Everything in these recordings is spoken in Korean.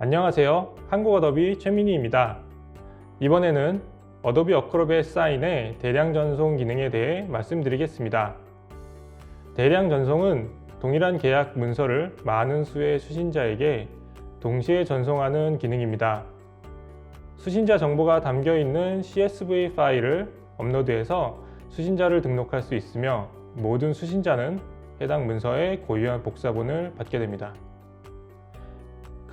안녕하세요. 한국어더비 최민희입니다. 이번에는 어도비 어크로벳 사인의 대량 전송 기능에 대해 말씀드리겠습니다. 대량 전송은 동일한 계약 문서를 많은 수의 수신자에게 동시에 전송하는 기능입니다. 수신자 정보가 담겨 있는 CSV 파일을 업로드해서 수신자를 등록할 수 있으며 모든 수신자는 해당 문서의 고유한 복사본을 받게 됩니다.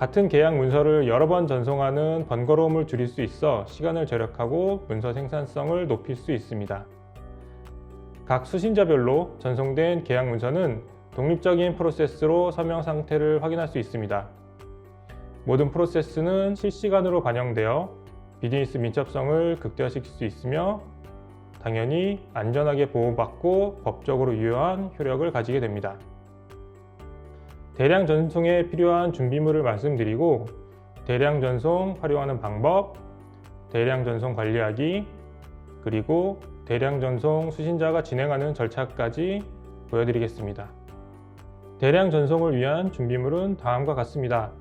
같은 계약 문서를 여러 번 전송하는 번거로움을 줄일 수 있어 시간을 절약하고 문서 생산성을 높일 수 있습니다. 각 수신자별로 전송된 계약 문서는 독립적인 프로세스로 서명 상태를 확인할 수 있습니다. 모든 프로세스는 실시간으로 반영되어 비즈니스 민첩성을 극대화시킬 수 있으며 당연히 안전하게 보호받고 법적으로 유효한 효력을 가지게 됩니다. 대량 전송에 필요한 준비물을 말씀드리고 대량 전송 활용하는 방법, 대량 전송 관리하기, 그리고 대량 전송 수신자가 진행하는 절차까지 보여드리겠습니다. 대량 전송을 위한 준비물은 다음과 같습니다.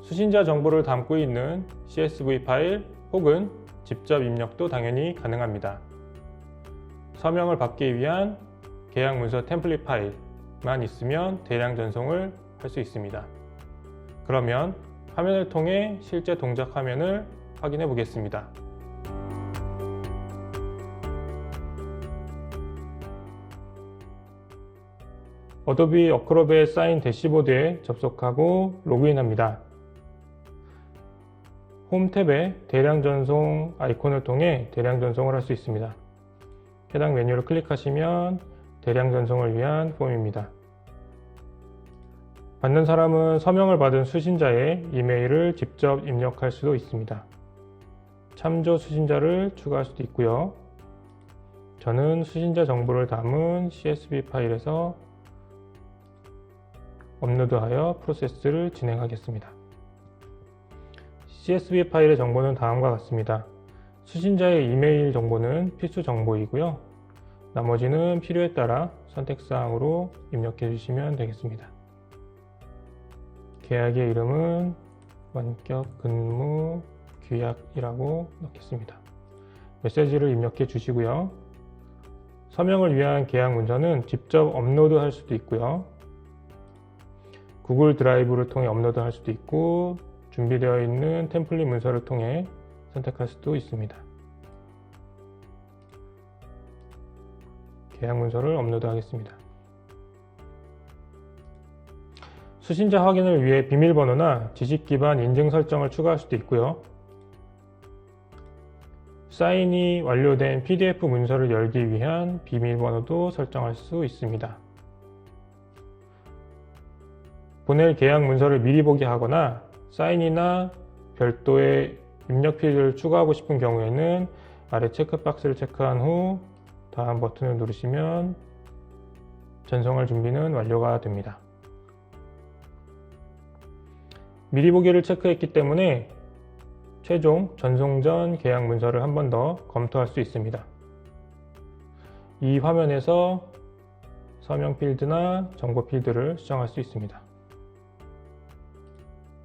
수신자 정보를 담고 있는 CSV 파일 혹은 직접 입력도 당연히 가능합니다. 서명을 받기 위한 계약 문서 템플릿 파일 만 있으면 대량 전송을 할 수 있습니다. 그러면 화면을 통해 실제 동작 화면을 확인해 보겠습니다. 어도비 어크로벳 사인 대시보드에 접속하고 로그인합니다. 홈 탭에 대량 전송 아이콘을 통해 대량 전송을 할 수 있습니다. 해당 메뉴를 클릭하시면 대량 전송을 위한 폼입니다. 받는 사람은 서명을 받은 수신자의 이메일을 직접 입력할 수도 있습니다. 참조 수신자를 추가할 수도 있고요. 저는 수신자 정보를 담은 CSV 파일에서 업로드하여 프로세스를 진행하겠습니다. CSV 파일의 정보는 다음과 같습니다. 수신자의 이메일 정보는 필수 정보이고요. 나머지는 필요에 따라 선택사항으로 입력해 주시면 되겠습니다. 계약의 이름은 원격 근무 규약이라고 넣겠습니다. 메시지를 입력해 주시고요. 서명을 위한 계약 문서는 직접 업로드 할 수도 있고요. 구글 드라이브를 통해 업로드 할 수도 있고 준비되어 있는 템플릿 문서를 통해 선택할 수도 있습니다. 계약 문서를 업로드하겠습니다. 수신자 확인을 위해 비밀번호나 지식 기반 인증 설정을 추가할 수도 있고요. 사인이 완료된 PDF 문서를 열기 위한 비밀번호도 설정할 수 있습니다. 보낼 계약 문서를 미리 보게 하거나 사인이나 별도의 입력 필드를 추가하고 싶은 경우에는 아래 체크박스를 체크한 후 다음 버튼을 누르시면 전송할 준비는 완료가 됩니다. 미리 보기를 체크했기 때문에 최종 전송 전 계약 문서를 한 번 더 검토할 수 있습니다. 이 화면에서 서명 필드나 정보 필드를 수정할 수 있습니다.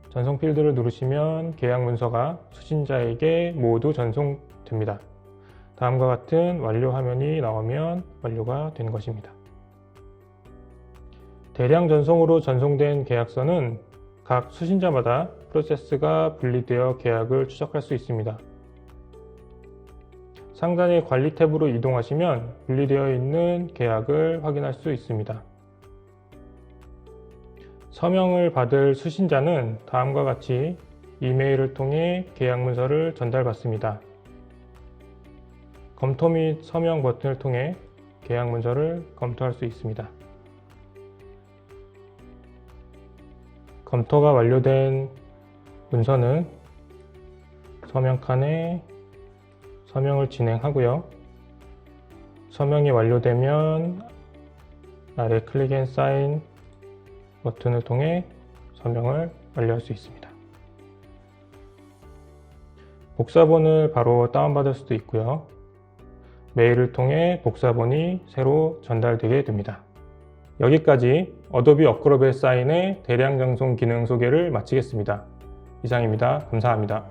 전송 필드를 누르시면 계약 문서가 수신자에게 모두 전송됩니다. 다음과 같은 완료 화면이 나오면 완료가 된 것입니다. 대량 전송으로 전송된 계약서는 각 수신자마다 프로세스가 분리되어 계약을 추적할 수 있습니다. 상단의 관리 탭으로 이동하시면 분리되어 있는 계약을 확인할 수 있습니다. 서명을 받을 수신자는 다음과 같이 이메일을 통해 계약 문서를 전달받습니다. 검토 및 서명 버튼을 통해 계약 문서를 검토할 수 있습니다. 검토가 완료된 문서는 서명 칸에 서명을 진행하고요. 서명이 완료되면 아래 클릭 앤 사인 버튼을 통해 서명을 완료할 수 있습니다. 복사본을 바로 다운받을 수도 있고요. 메일을 통해 복사본이 새로 전달되게 됩니다. 여기까지 어도비 어크로벳 사인의 대량 전송 기능 소개를 마치겠습니다. 이상입니다. 감사합니다.